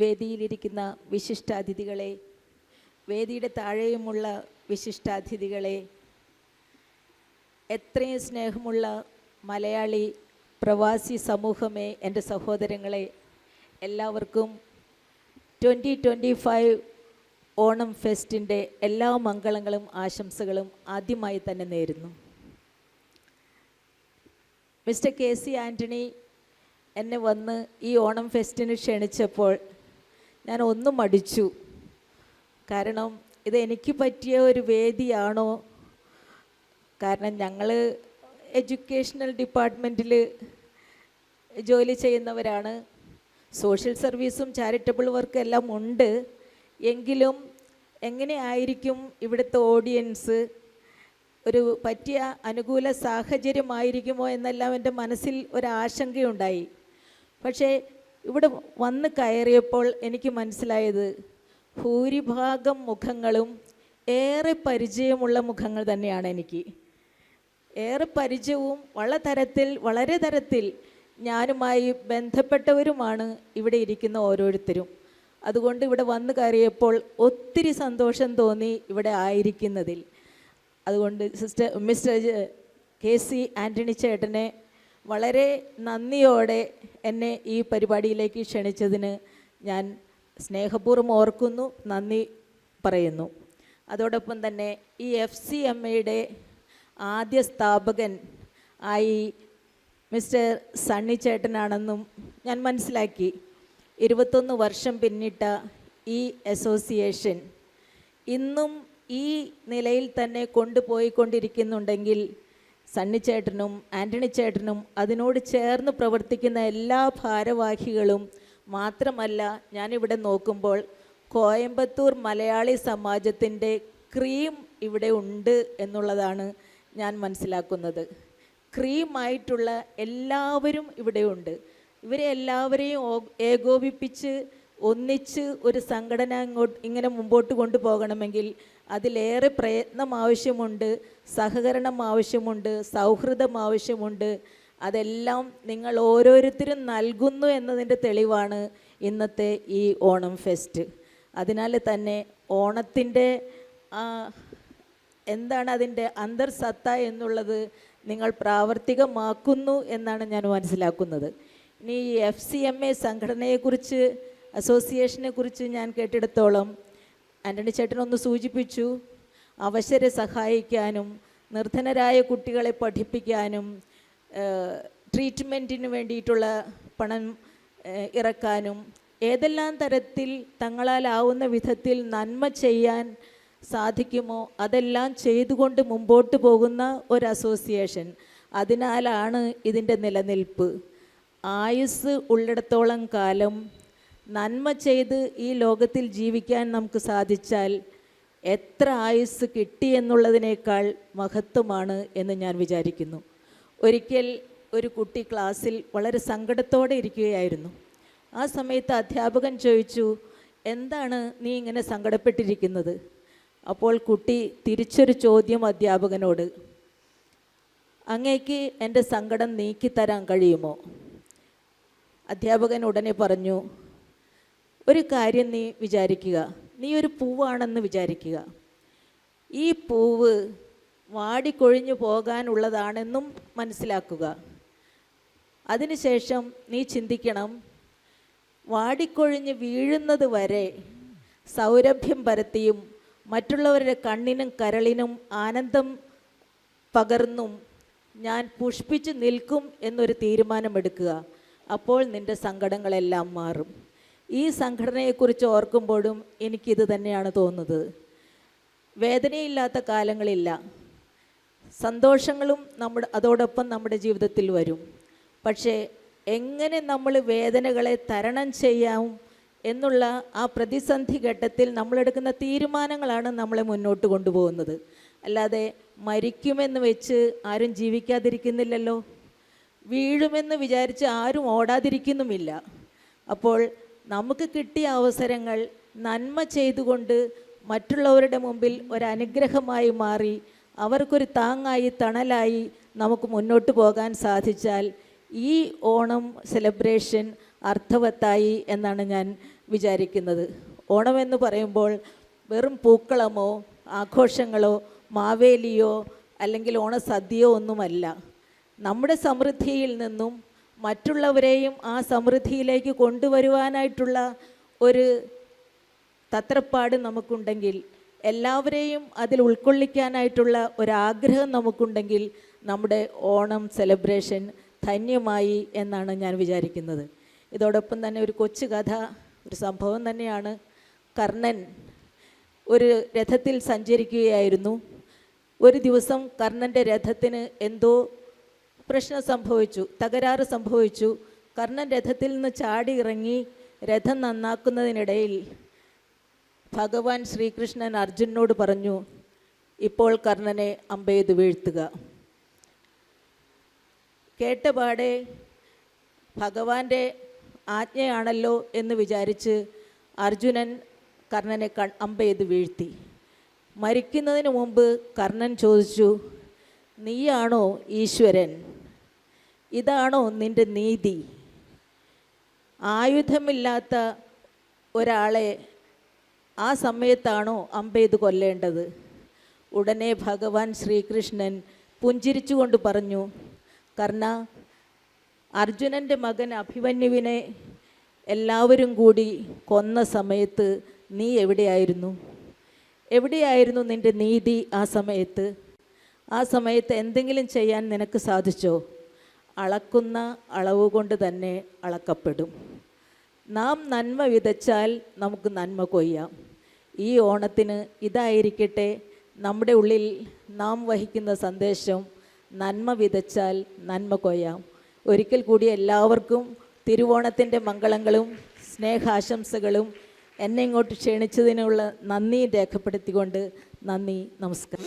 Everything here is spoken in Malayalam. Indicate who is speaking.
Speaker 1: വേദിയിലിരിക്കുന്ന വിശിഷ്ടാതിഥികളെ വേദിയുടെ താഴെയുമുള്ള വിശിഷ്ടാതിഥികളെ എത്രയും സ്നേഹമുള്ള മലയാളി പ്രവാസി സമൂഹമേ എന്റെ സഹോദരങ്ങളെ എല്ലാവർക്കും ട്വന്റി ട്വന്റി ഫൈവ് ഓണം ഫെസ്റ്റിന്റെ എല്ലാ മംഗളങ്ങളും ആശംസകളും ആദ്യമായി തന്നെ നേരുന്നു. മിസ്റ്റർ കെ സി ആന്റണി എന്നെ വന്ന് ഈ ഓണം ഫെസ്റ്റിന് ക്ഷണിച്ചപ്പോൾ ഞാൻ ഒന്നും മടിച്ചു. കാരണം ഇത് എനിക്ക് പറ്റിയ ഒരു വേദിയാണോ? കാരണം ഞങ്ങൾ എഡ്യൂക്കേഷണൽ ഡിപ്പാർട്ട്മെന്റിൽ ജോലി ചെയ്യുന്നവരാണ്. സോഷ്യൽ സർവീസും ചാരിറ്റബിൾ വർക്കും എല്ലാം ഉണ്ട്. എങ്കിലും എങ്ങനെയായിരിക്കും ഇവിടുത്തെ ഓഡിയൻസ്? ഒരു പറ്റിയ അനുകൂല സാഹചര്യമായിരിക്കുമോ എന്നെല്ലാം എന്റെ മനസ്സിൽ ഒരാശങ്കയുണ്ടായി. പക്ഷേ ഇവിടെ വന്ന് കയറിയപ്പോൾ എനിക്ക് മനസ്സിലായത് ഭൂരിഭാഗം മുഖങ്ങളും ഏറെ പരിചയമുള്ള മുഖങ്ങൾ തന്നെയാണ് എനിക്ക്. ഏറെ പരിചയവും വളരെ തരത്തിൽ വളരെ തരത്തിൽ ഞാനുമായി ബന്ധപ്പെട്ടവരുമാണ് ഇവിടെ ഇരിക്കുന്ന ഓരോരുത്തരും. അതുകൊണ്ട് ഇവിടെ വന്ന് കയറിയപ്പോൾ ഒത്തിരി സന്തോഷം തോന്നി ഇവിടെ ആയിരിക്കുന്നതിൽ. അതുകൊണ്ട് sister mister K C Antony ചേട്ടനെ വളരെ നന്ദിയോടെ എന്നെ ഈ പരിപാടിയിലേക്ക് ക്ഷണിച്ചതിന് ഞാൻ സ്നേഹപൂർവം ഓർക്കുന്നു നന്ദി പറയുന്നു. അതോടൊപ്പം തന്നെ ഈ എഫ് സി എം എയുടെ ആദ്യ സ്ഥാപകൻ ആയി മിസ്റ്റർ സണ്ണി ചേട്ടനാണെന്നും ഞാൻ മനസ്സിലാക്കി. ഇരുപത്തൊന്ന് വർഷം പിന്നിട്ട ഈ അസോസിയേഷൻ ഇന്നും ഈ നിലയിൽ തന്നെ കൊണ്ടുപോയിക്കൊണ്ടിരിക്കുന്നുണ്ടെങ്കിൽ സണ്ണിച്ചേട്ടനും ആന്റണി ചേട്ടനും അതിനോട് ചേർന്ന് പ്രവർത്തിക്കുന്ന എല്ലാ ഭാരവാഹികളും മാത്രമല്ല ഞാനിവിടെ നോക്കുമ്പോൾ കോയമ്പത്തൂർ മലയാളി സമാജത്തിന്റെ ക്രീം ഇവിടെ ഉണ്ട് എന്നുള്ളതാണ് ഞാൻ മനസ്സിലാക്കുന്നത്. ക്രീമായിട്ടുള്ള എല്ലാവരും ഇവിടെയുണ്ട്. ഇവരെ എല്ലാവരെയും ഏകോപിപ്പിച്ച് ഒന്നിച്ച് ഒരു സംഘടന ഇങ്ങോട്ട് ഇങ്ങനെ മുമ്പോട്ട് കൊണ്ടുപോകണമെങ്കിൽ അതിലേറെ പ്രയത്നം ആവശ്യമുണ്ട് സഹകരണം ആവശ്യമുണ്ട് സൗഹൃദം ആവശ്യമുണ്ട്. അതെല്ലാം നിങ്ങൾ ഓരോരുത്തരും നൽകുന്നു എന്നതിന്റെ തെളിവാണ് ഇന്നത്തെ ഈ ഓണം ഫെസ്റ്റ്. അതിനാൽ തന്നെ ഓണത്തിന്റെ എന്താണ് അതിന്റെ അന്തർസത്ത എന്നുള്ളത് നിങ്ങൾ പ്രാവർത്തികമാക്കുന്നു എന്നാണ് ഞാൻ മനസ്സിലാക്കുന്നത്. ഇനി എഫ് സി എം എ സംഘടനയെക്കുറിച്ച് അസോസിയേഷനെ കുറിച്ച് ഞാൻ കേട്ടിടത്തോളം ആന്റണി ചേട്ടൻ ഒന്ന് സൂചിപ്പിച്ചു. അവശരെ സഹായിക്കാനും നിർധനരായ കുട്ടികളെ പഠിപ്പിക്കാനും ട്രീറ്റ്മെന്റിന് വേണ്ടിയിട്ടുള്ള പണം ഇറക്കാനും ഏതെല്ലാം തരത്തിൽ തങ്ങളാലാവുന്ന വിധത്തിൽ നന്മ ചെയ്യാൻ സാധിക്കുമോ അതെല്ലാം ചെയ്തുകൊണ്ട് മുമ്പോട്ട് പോകുന്ന ഒരു അസോസിയേഷൻ. അതിനാലാണ് ഇതിന്റെ നിലനിൽപ്പ്. ആയുസ് ഉള്ളിടത്തോളം കാലം നന്മ ചെയ്ത് ഈ ലോകത്തിൽ ജീവിക്കാൻ നമുക്ക് സാധിച്ചാൽ എത്ര ആയുസ് കിട്ടിയെന്നുള്ളതിനേക്കാൾ മഹത്വമാണ് എന്ന് ഞാൻ വിചാരിക്കുന്നു. ഒരിക്കൽ ഒരു കുട്ടി ക്ലാസ്സിൽ വളരെ സങ്കടത്തോടെ ഇരിക്കുകയായിരുന്നു. ആ സമയത്ത് അധ്യാപകൻ ചോദിച്ചു എന്താണ് നീ ഇങ്ങനെ സങ്കടപ്പെട്ടിരിക്കുന്നത്? അപ്പോൾ കുട്ടി തിരിച്ചൊരു ചോദ്യം അധ്യാപകനോട് അങ്ങേക്ക് എന്റെ സങ്കടം നീക്കിത്തരാൻ കഴിയുമോ? അധ്യാപകൻ ഉടനെ പറഞ്ഞു ഒരു കാര്യം നീ വിചാരിക്കുക. നീ ഒരു പൂവാണെന്ന് വിചാരിക്കുക. ഈ പൂവ് വാടിക്കൊഴിഞ്ഞു പോകാനുള്ളതാണെന്നും മനസ്സിലാക്കുക. അതിനുശേഷം നീ ചിന്തിക്കണം. വാടിക്കൊഴിഞ്ഞ് വീഴുന്നത് വരെ സൗരഭ്യം പരത്തിയും മറ്റുള്ളവരുടെ കണ്ണിനും കരളിനും ആനന്ദം പകർന്നും ഞാൻ പുഷ്പിച്ച് നിൽക്കും എന്നൊരു തീരുമാനമെടുക്കുക. അപ്പോൾ നിന്റെ സങ്കടങ്ങളെല്ലാം മാറും. ഈ സംഘടനയെക്കുറിച്ച് ഓർക്കുമ്പോഴും എനിക്കിത് തന്നെയാണ് തോന്നുന്നത്. വേദനയില്ലാത്ത കാലങ്ങളില്ല. സന്തോഷങ്ങളും നമ്മുടെ അതോടൊപ്പം നമ്മുടെ ജീവിതത്തിൽ വരും. പക്ഷേ എങ്ങനെ നമ്മൾ വേദനകളെ തരണം ചെയ്യാം എന്നുള്ള ആ പ്രതിസന്ധി ഘട്ടത്തിൽ നമ്മളെടുക്കുന്ന തീരുമാനങ്ങളാണ് നമ്മളെ മുന്നോട്ട് കൊണ്ടുപോകുന്നത്. അല്ലാതെ മരിക്കുമെന്ന് വെച്ച് ആരും ജീവിക്കാതിരിക്കുന്നില്ലല്ലോ. വീഴുമെന്ന് വിചാരിച്ച് ആരും ഓടാതിരിക്കുന്നുമില്ല. അപ്പോൾ നമുക്ക് കിട്ടിയ അവസരങ്ങൾ നന്മ ചെയ്തുകൊണ്ട് മറ്റുള്ളവരുടെ മുമ്പിൽ ഒരനുഗ്രഹമായി മാറി അവർക്കൊരു താങ്ങായി തണലായി നമുക്ക് മുന്നോട്ട് പോകാൻ സാധിച്ചാൽ ഈ ഓണം സെലിബ്രേഷൻ അർത്ഥവത്തായി എന്നാണ് ഞാൻ വിചാരിക്കുന്നത്. ഓണമെന്ന് പറയുമ്പോൾ വെറും പൂക്കളമോ ആഘോഷങ്ങളോ മാവേലിയോ അല്ലെങ്കിൽ ഓണസദ്യയോ ഒന്നുമല്ല. നമ്മുടെ സമൃദ്ധിയിൽ നിന്നും മറ്റുള്ളവരെയും ആ സമൃദ്ധിയിലേക്ക് കൊണ്ടുവരുവാനായിട്ടുള്ള ഒരു തത്രപ്പാട് നമുക്കുണ്ടെങ്കിൽ എല്ലാവരെയും അതിൽ ഉൾക്കൊള്ളിക്കാനായിട്ടുള്ള ഒരാഗ്രഹം നമുക്കുണ്ടെങ്കിൽ നമ്മുടെ ഓണം സെലിബ്രേഷൻ ധന്യമായി എന്നാണ് ഞാൻ വിചാരിക്കുന്നത്. ഇതോടൊപ്പം തന്നെ ഒരു കൊച്ചു കഥ ഒരു സംഭവം തന്നെയാണ്. കർണൻ ഒരു രഥത്തിൽ സഞ്ചരിക്കുകയായിരുന്നു. ഒരു ദിവസം കർണന്റെ രഥത്തിന് എന്തോ പ്രശ്നം സംഭവിച്ചു തകരാറ് സംഭവിച്ചു. കർണൻ രഥത്തിൽ നിന്ന് ചാടി ഇറങ്ങി രഥം നന്നാക്കുന്നതിനിടയിൽ ഭഗവാൻ ശ്രീകൃഷ്ണൻ അർജുനോട് പറഞ്ഞു ഇപ്പോൾ കർണനെ അമ്പെയ്ത് വീഴ്ത്തുക. കേട്ടപാടെ ഭഗവാന്റെ ആജ്ഞയാണല്ലോ എന്ന് വിചാരിച്ച് അർജുനൻ കർണനെ ക അമ്പെയ്ത് വീഴ്ത്തി. മരിക്കുന്നതിന് മുമ്പ് കർണൻ ചോദിച്ചു നീയാണോ ഈശ്വരൻ? ഇതാണോ നിന്റെ നീതി? ആയുധമില്ലാത്ത ഒരാളെ ആ സമയത്താണോ അമ്പെയ്ത് കൊല്ലേണ്ടത്? ഉടനെ ഭഗവാൻ ശ്രീകൃഷ്ണൻ പുഞ്ചിരിച്ചുകൊണ്ട് പറഞ്ഞു കർണ അർജുനന്റെ മകൻ അഭിമന്യുവിനെ എല്ലാവരും കൂടി കൊന്ന സമയത്ത് നീ എവിടെയായിരുന്നു? എവിടെയായിരുന്നു നിന്റെ നീതി ആ സമയത്ത്? ആ സമയത്ത് എന്തെങ്കിലും ചെയ്യാൻ നിനക്ക് സാധിച്ചോ? അളക്കുന്ന അളവ് കൊണ്ട് തന്നെ അളക്കപ്പെടും. നാം നന്മ വിതച്ചാൽ നമുക്ക് നന്മ കൊയ്യാം. ഈ ഓണത്തിന് ഇതായിരിക്കട്ടെ നമ്മുടെ ഉള്ളിൽ നാം വഹിക്കുന്ന സന്ദേശം നന്മ വിതച്ചാൽ നന്മ കൊയ്യാം. ഒരിക്കൽ കൂടി എല്ലാവർക്കും തിരുവോണത്തിന്റെ മംഗളങ്ങളും സ്നേഹാശംസകളും എന്നെ ഇങ്ങോട്ട് ക്ഷണിച്ചതിനുള്ള നന്ദി രേഖപ്പെടുത്തിക്കൊണ്ട് നന്ദി നമസ്കാരം.